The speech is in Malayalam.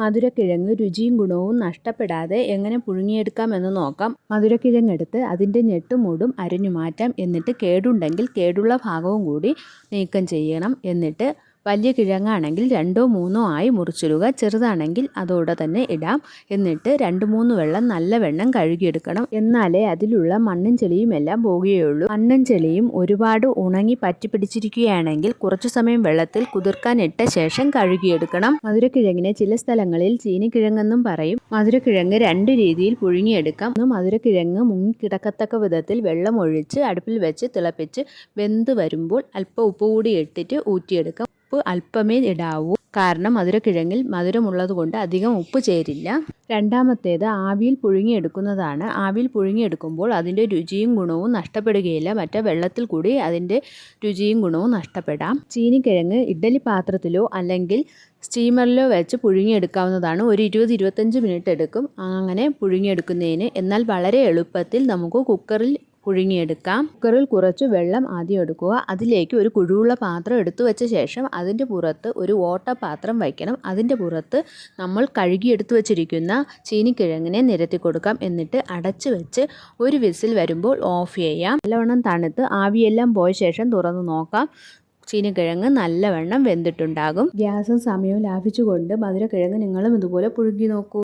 മധുരക്കിഴങ്ങ് രുചിയും ഗുണവും നഷ്ടപ്പെടാതെ എങ്ങനെ പുഴുങ്ങിയെടുക്കാമെന്ന് നോക്കാം. മധുരക്കിഴങ്ങെടുത്ത് അതിന്റെ ഞെട്ടുമൂടും അരിഞ്ഞു മാറ്റാം എന്നിട്ട് കേടുണ്ടെങ്കിൽ കേടുള്ള ഭാഗവും കൂടി നീക്കം ചെയ്യണം. എന്നിട്ട് വലിയ കിഴങ്ങാണെങ്കിൽ രണ്ടോ മൂന്നോ ആയി മുറിച്ചിടുക ചെറുതാണെങ്കിൽ അതോടെ തന്നെ ഇടാം. എന്നിട്ട് രണ്ട് മൂന്ന് വെള്ളം നല്ല വെണ്ണം കഴുകിയെടുക്കണം. എന്നാലേ അതിലുള്ള മണ്ണും ചെളിയും എല്ലാം പോകുകയുള്ളൂ മണ്ണും ചെളിയും ഒരുപാട് ഉണങ്ങി പറ്റി പിടിച്ചിരിക്കുകയാണെങ്കിൽ കുറച്ചു സമയം വെള്ളത്തിൽ കുതിർക്കാൻ ഇട്ട ശേഷം കഴുകിയെടുക്കണം. മധുരക്കിഴങ്ങിനെ ചില സ്ഥലങ്ങളിൽ ചീനിക്കിഴങ്ങെന്നും പറയും. മധുരക്കിഴങ്ങ് രണ്ട് രീതിയിൽ പുഴുങ്ങിയെടുക്കാം. ഒന്ന് മധുരക്കിഴങ്ങ് മുങ്ങിക്കിടക്കത്തക്ക വിധത്തിൽ വെള്ളം ഒഴിച്ച് അടുപ്പിൽ വെച്ച് തിളപ്പിച്ച് വെന്ത് വരുമ്പോൾ അല്പം ഉപ്പ് കൂടി ഇട്ടിട്ട് ഊറ്റിയെടുക്കാം. അല്പമേ ഇടാവൂ. കാരണം മധുരക്കിഴങ്ങിൽ മധുരമുള്ളത് കൊണ്ട് അധികം ഉപ്പ് ചേരില്ല. രണ്ടാമത്തേത് ആവിയിൽ പുഴുങ്ങിയെടുക്കുന്നതാണ്. ആവിയിൽ പുഴുങ്ങിയെടുക്കുമ്പോൾ അതിന്റെ രുചിയും ഗുണവും നഷ്ടപ്പെടുകയില്ല. മറ്റേ വെള്ളത്തിൽ കൂടി അതിന്റെ രുചിയും ഗുണവും നഷ്ടപ്പെടാം. ചീനിക്കിഴങ്ങ് ഇഡ്ഡലി പാത്രത്തിലോ അല്ലെങ്കിൽ സ്റ്റീമറിലോ വെച്ച് പുഴുങ്ങിയെടുക്കാവുന്നതാണ്. ഒരു ഇരുപത് ഇരുപത്തഞ്ച് മിനിറ്റ് എടുക്കും. അങ്ങനെ പുഴുങ്ങിയെടുക്കുന്നതിന്. എന്നാൽ വളരെ എളുപ്പത്തിൽ നമുക്ക് കുക്കറിൽ പുഴുങ്ങിയെടുക്കാം. കുക്കറിൽ കുറച്ച് വെള്ളം ആദ്യം എടുക്കുക. അതിലേക്ക് ഒരു കുഴിവുള്ള പാത്രം എടുത്തു വെച്ച ശേഷം അതിന്റെ പുറത്ത് ഒരു ഓട്ടപാത്രം വയ്ക്കണം. അതിന്റെ പുറത്ത് നമ്മൾ കഴുകി എടുത്തു വച്ചിരിക്കുന്ന ചീനിക്കിഴങ്ങിനെ നിരത്തി കൊടുക്കാം. എന്നിട്ട് അടച്ചു വെച്ച് ഒരു വിസിൽ വരുമ്പോൾ ഓഫ് ചെയ്യാം. നല്ലവണ്ണം തണുത്ത് ആവിയെല്ലാം പോയ ശേഷം തുറന്ന് നോക്കാം. ചീനിക്കിഴങ്ങ് നല്ലവണ്ണം വെന്തിട്ടുണ്ടാകും. ഗ്യാസും സമയവും ലാഭിച്ചുകൊണ്ട് മധുരക്കിഴങ്ങ് നിങ്ങളും ഇതുപോലെ പുഴുങ്ങി നോക്കൂ.